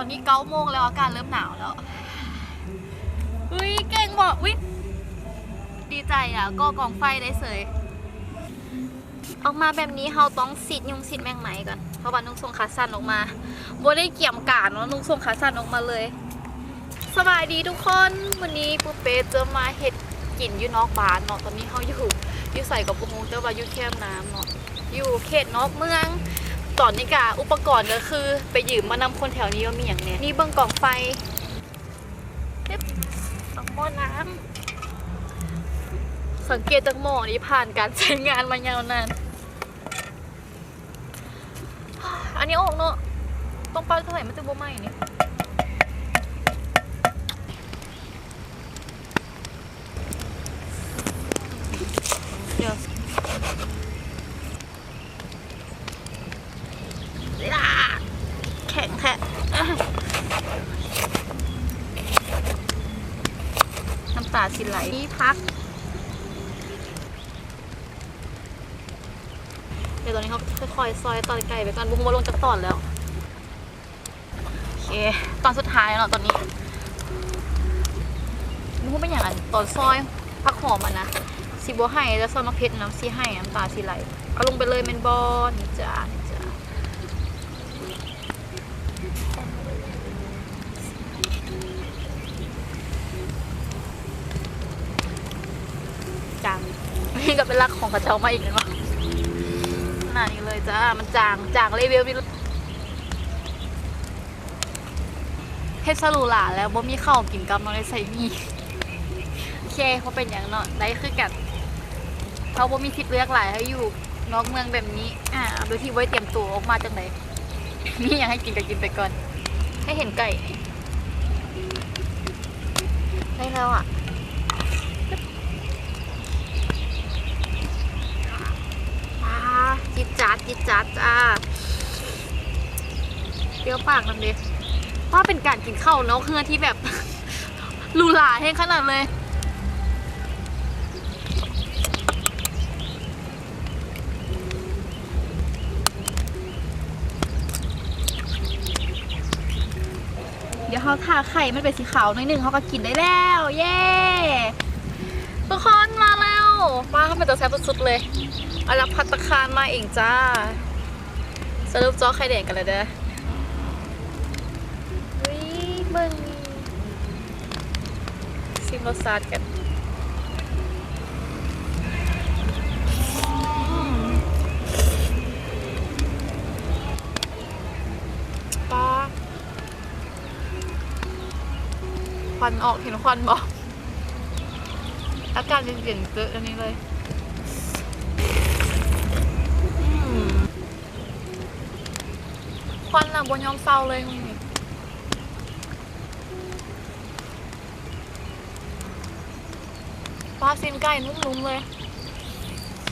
ตอนนี้เก้าโมงแล้วอากาศเริ่มหนาวแล้วอุ้ยเก่งบอกวิดีใจอะ ก็กองไฟได้เสย ออกมาแบบนี้เราต้องสิดยุงสิดแมงไหมก่อน เพราะว่านุ่งทรงขาสั้นออกมาโบได้เกี่ยมกาดเนาะนุ่งทรงขาสั้นออกมาเลย สบายดีทุกคน วันนี้ปูเป้จะมาเห็ดกินอยู่นอกบ้านเนาะ ตอนนี้เขาอยู่อยู่ใส่กับปูมูแต่ว่าอยู่แคมน้ำเนาะ อยู่เขตนอกเมือง ตอนนี้กะอุปกรณ์ก็คือ ไปยืมมานำคนแถวนี้ว่ามีอย่างเนี้ยนี่เบื้องกล่องไฟเอ๊ะสังหม้อน้ำสังเกตจากหม้อนี้ผ่านการใช้งานมายาวนานอันนี้ออกเนาะต้องเป้าเท่าไหร่มันจะบ่ไหม้เนี่ยเดี๋ยวอ่าแข็งแท้อะน้ำตาสิไหลนี่พัก เดี๋ยวตอนนี้เขาค่อยๆซอยตอนไก่ไปก่อนบุ้งมาลงจากตอนแล้ว โอเค ตอนสุดท้ายแล้วเนาะตอนนี้บุ้งเป็นอย่างไรตอนซอยผักหอมอะนะสีบัวให้แล้วซอยมะเพ็ดน้ำซีให้น้ำตาสีไหล เอาลงไปเลยเมนบอลจ้านี่จ้าจัง นี่ก็เป็นรักของกระเจ้ามาอีกแล้วเนาะขนาดนี้เลยจ้า มันจางจางเลเวลนี่เฮ็ดสลูหลาแล้วบ่มีข้าวกินกับน้องได้ใส่มีโอเคเขาเป็นอย่างเนาะได้คือกันเขาบ่มีทธิ์เลือกหลายให้อยู่นอกเมืองแบบนี้ อ่าโดยที่ไว้เตรียมตัวออกมาจังไดมีอย่างให้กินก็กินไปก่อน ให้เห็นไก่ได้แล้วอะ อ่า จิตจัดจ้าเปรี้ยวปากนั่นดิว่าเป็นการกินข้าวเนาะเครื่องที่แบบหรูหราแห้งขนาดเลยเดี๋ยวเขาทาไข่มันเป็นสีขาวหน่อยหนึ่งเขาก็กินได้แล้ว เย้ทุกคนมาแล้ว ป้าเขาเป็นตัวแซ่บสุดๆเลยอารับพัตตาคารมาเองจ้า สรุปจ้อไข่แดงกันเลยเด้อวิเบิ่งซิมรสชาติกันปลาควันออกเห็นควันบอก อากาศเย็นๆเจออันนี้เลยควันอะบนยอมเศร้าเลยคุณี่ปลาซิมไก่นุ่มๆเลย